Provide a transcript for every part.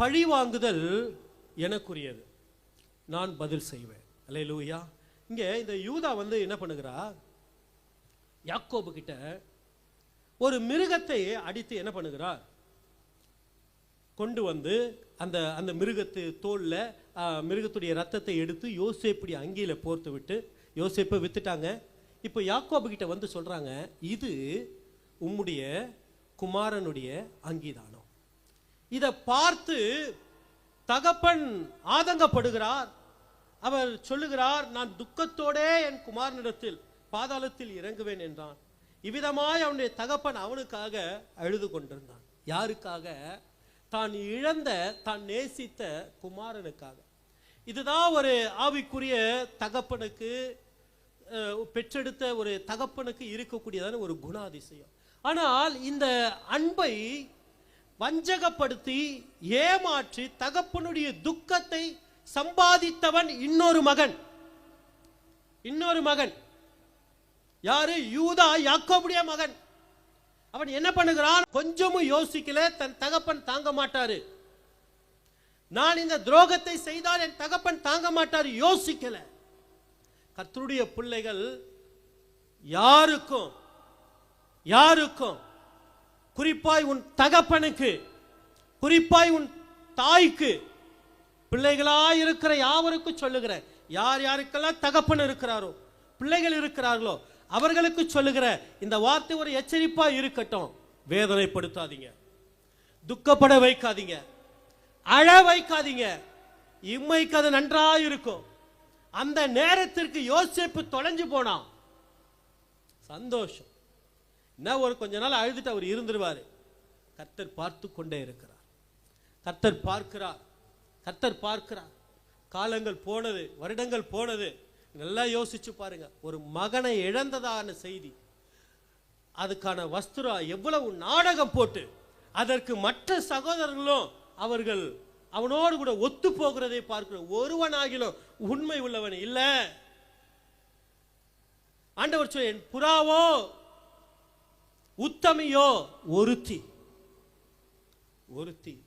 பழி வாங்குதல் எனக்குரியது. நான் பதில் செய்வேன். அல்ல லூயா இங்கே இந்த யூதா வந்து என்ன பண்ணுகிறா? யாக்கோபு கிட்ட ஒரு மிருகத்தை அடித்து என்ன பண்ணுகிறார் கொண்டு வந்து அந்த அந்த மிருகத்து தோல்ல மிருகத்துடைய ரத்தத்தை எடுத்து யோசேப்புடைய அங்கியில் போர்த்து விட்டு யோசேப்பை வித்துட்டாங்க. இப்போ யாக்கோபு கிட்ட வந்து சொல்றாங்க இது உம்முடைய குமாரனுடைய அங்கிதானம் இதை பார்த்து தகப்பன் ஆதங்கப்படுகிறார். அவர் சொல்லுகிறார் நான் துக்கத்தோடே என் குமாரனிடத்தில் பாதாளத்தில் இறங்குவேன் என்றான். இவ்விதமாய் அவனுடைய தகப்பன் அவனுக்காக அழுது கொண்டிருந்தான். யாருக்காக? தான் இழந்த தான் நேசித்த குமாரனுக்காக. இதுதான் ஒரு ஆவிக்குரிய தகப்பனுக்கு பெற்றெடுத்த ஒரு தகப்பனுக்கு இருக்கக்கூடியதான ஒரு குணாதிசயம். ஆனால் இந்த அன்பை வஞ்சகப்படுத்தி ஏமாற்றி தகப்பனுடைய துக்கத்தை சம்பாதித்தவன் இன்னொரு மகன். இன்னொரு மகன். யாரு? யூதா யாக்கோபுடைய மகன். அவன் என்ன பண்ணுகிறான்? கொஞ்சமும் யோசிக்கல தன் தகப்பன் தாங்க மாட்டாரு. நான் இந்த துரோகத்தை செய்தால் என் தகப்பன் தாங்க மாட்டார் யோசிக்கல. கத்தருடைய பிள்ளைகள் யாருக்கும் யாருக்கும் குறிப்பாய் உன் தகப்பனுக்கு குறிப்பாய் உன் தாய்க்கு. பிள்ளைகளாய் இருக்கிற யாவருக்கும் சொல்லுகிறேன் யார் யாருக்கெல்லாம் தகப்பன் இருக்கிறாரோ பிள்ளைகள் இருக்கிறார்களோ அவர்களுக்கு சொல்லுகிற இந்த வார்த்தை ஒரு எச்சரிப்பா இருக்கட்டும். வேதனைப்படுத்தாதீங்க. துக்கப்பட வைக்காதீங்க. அழ வைக்காதீங்க. இம்மைக்கு அது நன்றாக இருக்கும். அந்த நேரத்திற்கு யோசிப்பு தொலைஞ்சு போனான் சந்தோஷம். என்ன ஒரு கொஞ்ச நாள் அழுதுட்டு அவர் இருந்துருவாரு. கர்த்தர் பார்த்து கொண்டே இருக்கிறார். கர்த்தர் பார்க்கிறார். கர்த்தர் பார்க்கிறார். காலங்கள் போனது வருடங்கள் போனது. நல்லா யோசிச்சு பாருங்க. ஒரு மகனை இழந்ததான செய்தி. அதுக்கான வஸ்துரா எவ்வளவு நாடகம் போட்டு அதற்கு மற்ற சகோதரர்களும் அவர்கள் அவனோடு கூட ஒத்து போகிறதை பார்க்கிறோம் ஒருவனாகிலும் உண்மை உள்ளவன் இல்லை. ஆண்டவர் சொல் என் புறாவோ உத்தமியோ ஒருத்தி. ஒருத்தி.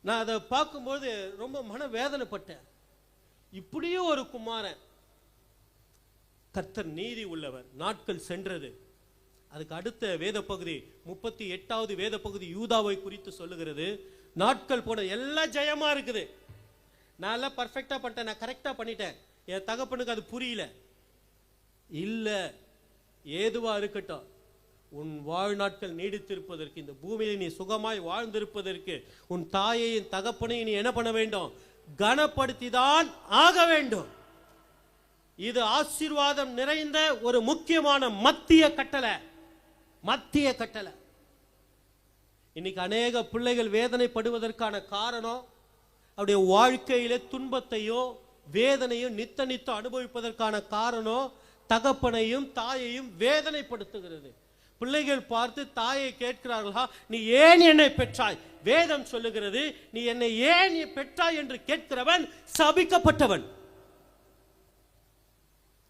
நான் அதை பார்க்கும்போது ரொம்ப மன வேதனைப்பட்டேன் இப்படியும் ஒரு குமாரன். கர்த்தர் நீதி உள்ளவர். நாட்கள் சென்றது. அதுக்கு அடுத்த வேத பகுதி முப்பத்தி எட்டாவது வேத பகுதி யூதாவை குறித்து சொல்லுகிறது. நாட்கள் போன எல்லாம் ஜெயமா இருக்குது. நான் எல்லாம் பர்ஃபெக்டா பண்ணிட்டேன். நான் கரெக்டா பண்ணிட்டேன். என் தகப்பனுக்கு அது புரியல. இல்லை. ஏதுவா இருக்கட்டும் உன் வாழ்நாட்கள் நீடித்திருப்பதற்கு இந்த பூமியில் நீ சுகமாய் வாழ்ந்திருப்பதற்கு உன் தாயையும் தகப்பனையும் நீ என்ன பண்ண வேண்டும்? கனப்படுத்திதான் ஆக வேண்டும். இது ஆசீர்வாதம் நிறைந்த ஒரு முக்கியமான மத்திய கட்டளை. மத்திய கட்டளை. இன்னைக்கு அநேக பிள்ளைகள் வேதனைப்படுவதற்கான காரணம் அவருடைய வாழ்க்கையில துன்பத்தையோ வேதனையும் நித்த நித்தம் அனுபவிப்பதற்கான காரணம் தகப்பனையும் தாயையும் வேதனைப்படுத்துகிறது. பிள்ளைகள் பார்த்து தாயை கேட்கிறார்களா நீ ஏன் என்னை பெற்றாய்? வேதம் சொல்லுகிறது நீ என்னை ஏன் பெற்றாய் என்று கேட்கிறவன் சபிக்கப்பட்டவன்.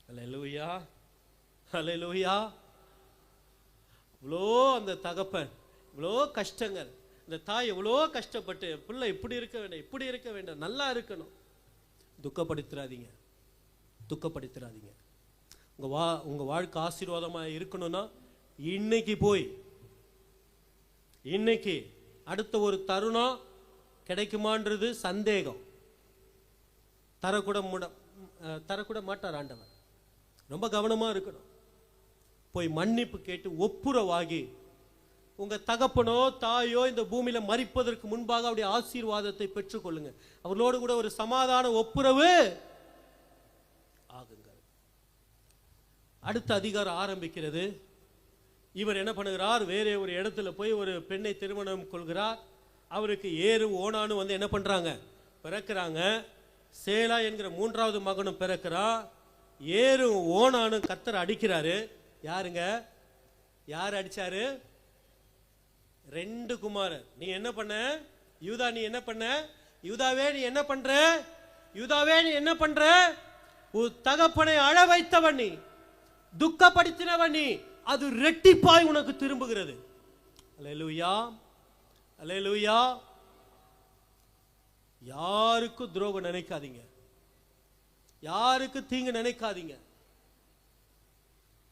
ஹalleluya ஹalleluya. இவ்வளோ அந்த தகப்பன் இவ்வளோ கஷ்டங்கள் இந்த தாய் எவ்வளோ கஷ்டப்பட்டு பிள்ளை இப்படி இருக்க வேண்டாம் இப்படி இருக்க வேண்டாம் நல்லா இருக்கணும். துக்கப்படுத்துறாதீங்க துக்கப்படுத்துறாதீங்க உங்க வா உங்க வாழ்க்கை ஆசீர்வாதமா இருக்கணும்னா இன்னைக்கு போய் இன்னைக்கு அடுத்த ஒரு தருணம் கிடைக்குமான்றது சந்தேகம். தரக்கூட முட தரக்கூட மாட்டார் ஆண்டவர். ரொம்ப கவனமா இருக்கணும். போய் மன்னிப்பு கேட்டு ஒப்புரவாகி உங்க தகப்பனோ தாயோ இந்த பூமியில மறிப்பதற்கு முன்பாக அவருடைய ஆசீர்வாதத்தை பெற்றுக்கொள்ளுங்க. அவர்களோடு கூட ஒரு சமாதான ஒப்புரவு அடுத்த அதிகாரம் ஆரம்பிக்கிறது. இவர் என்ன பண்ணுகிறார்? வேறே ஒரு இடத்துல போய் ஒரு பெண்ணை திருமணம் கொள்கிறார். அவருக்கு ஏறு ஓனானு வந்து என்ன பண்ணுறாங்க பிறக்கிறாங்க. சேலா என்கிற மூன்றாவது மகனும் பிறக்கிறான் ஏறும் ஓனானும் கத்தர் அடிக்கிறாரு. யாருங்க? யார் அடிச்சாரு? ரெண்டு குமாரர். நீ என்ன பண்ண? யூதா நீ என்ன பண்ண? யூதாவே நீ என்ன பண்ற? யூதாவே நீ என்ன பண்ற? உன் தகப்பனை அழ வைத்தவன் நீ. துக்கப்படுத்தினவனி அது ரெட்டிப்பாய் உனக்கு திரும்புகிறது. அல்லேலூயா அல்லேலூயா யாருக்கும் துரோகம் நினைக்காதீங்க. யாருக்கு தீங்கு நினைக்காதீங்க.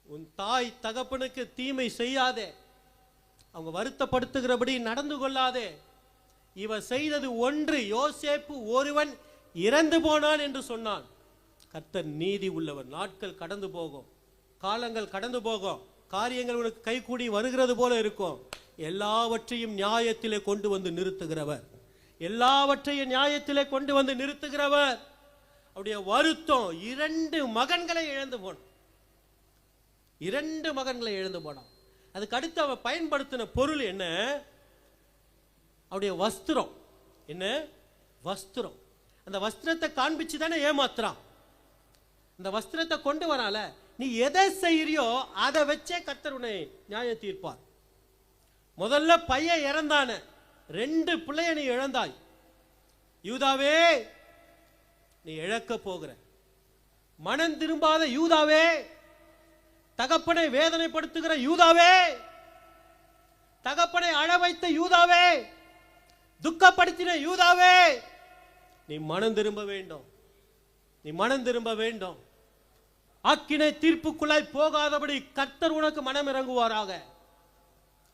உன் தாய் தகப்பனுக்கு தீமை செய்யாதே. அவங்க வருத்தப்படுத்துகிறபடி நடந்து கொள்ளாதே. இவ செய்தது ஒன்று யோசேப்பு ஒருவன் இறந்து போனான் என்று சொன்னான். கர்த்தர் நீதி உள்ளவர். நாட்கள் கடந்து போகும். காலங்கள் கடந்து போகும். காரியங்கள் உனக்கு கைகூடி வருகிறது போல இருக்கும். எல்லாவற்றையும் நியாயத்திலே கொண்டு வந்து நிறுத்துகிறவர். எல்லாவற்றையும் நியாயத்திலே கொண்டு வந்து நிறுத்துகிறவர். அவருடைய வருத்தம் இரண்டு மகன்களை இழந்து போனான் இரண்டு மகன்களை இழந்து போனான் அதுக்கு அடுத்து அவன் பயன்படுத்தின பொருள் என்ன? அவருடைய வஸ்திரம். என்ன? வஸ்திரம். அந்த வஸ்திரத்தை காண்பிச்சு தானே ஏமாத்துறான். இந்த வஸ்திரத்தை கொண்டு வரால நீ எதை செய்யறியோ அதை வச்சே கர்த்தர் உன்னை நியாயம் தீர்ப்பார். முதல்ல பையன் இறந்தான ரெண்டு பிள்ளைய நீ இழந்தாய். யூதாவே நீ இழக்க போகிற. மனம் திரும்பாத யூதாவே தகப்பனை வேதனைப்படுத்துகிற யூதாவே தகப்பனை அழ வைத்த யூதாவே துக்கப்படுத்தின யூதாவே நீ மனம் திரும்ப வேண்டும். நீ மனம் திரும்ப வேண்டும். ஆக்கினை தீர்ப்புக்குள்ளாய் போகாதபடி கர்த்தர் உனக்கு மனம் இறங்குவாராக.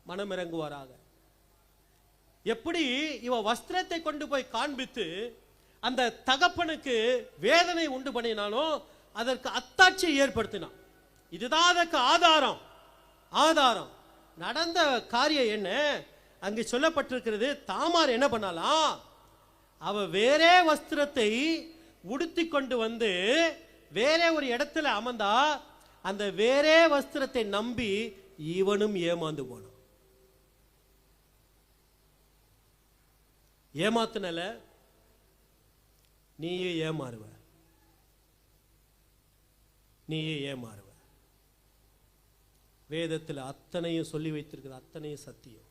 மனம் இறங்குவாராக. எப்படி இவ வஸ்திரத்தை கொண்டு போய் காண்பித்து அந்த தகப்பனுக்கு வேதனை உண்டு பண்ணினானோ அதற்கு அத்தாட்சியை ஏற்படுத்தினான். இதுதான் அதற்கு ஆதாரம். ஆதாரம். நடந்த காரியம் என்ன? அங்கு சொல்லப்பட்டிருக்கிறது தாமார் என்ன பண்ணலாம்? அவ வேறே வஸ்திரத்தை உடுத்தி கொண்டு வந்து வேறே ஒரு இடத்துல அமர்ந்தா அந்த வேறே வஸ்திரத்தை நம்பி இவனும் ஏமாந்து போனான். ஏமாத்தினல நீயே ஏமாறுவ. நீயே ஏமாறுவ. வேதத்தில் அத்தனையும் சொல்லி வைத்திருக்கிற அத்தனையும் சத்தியம்.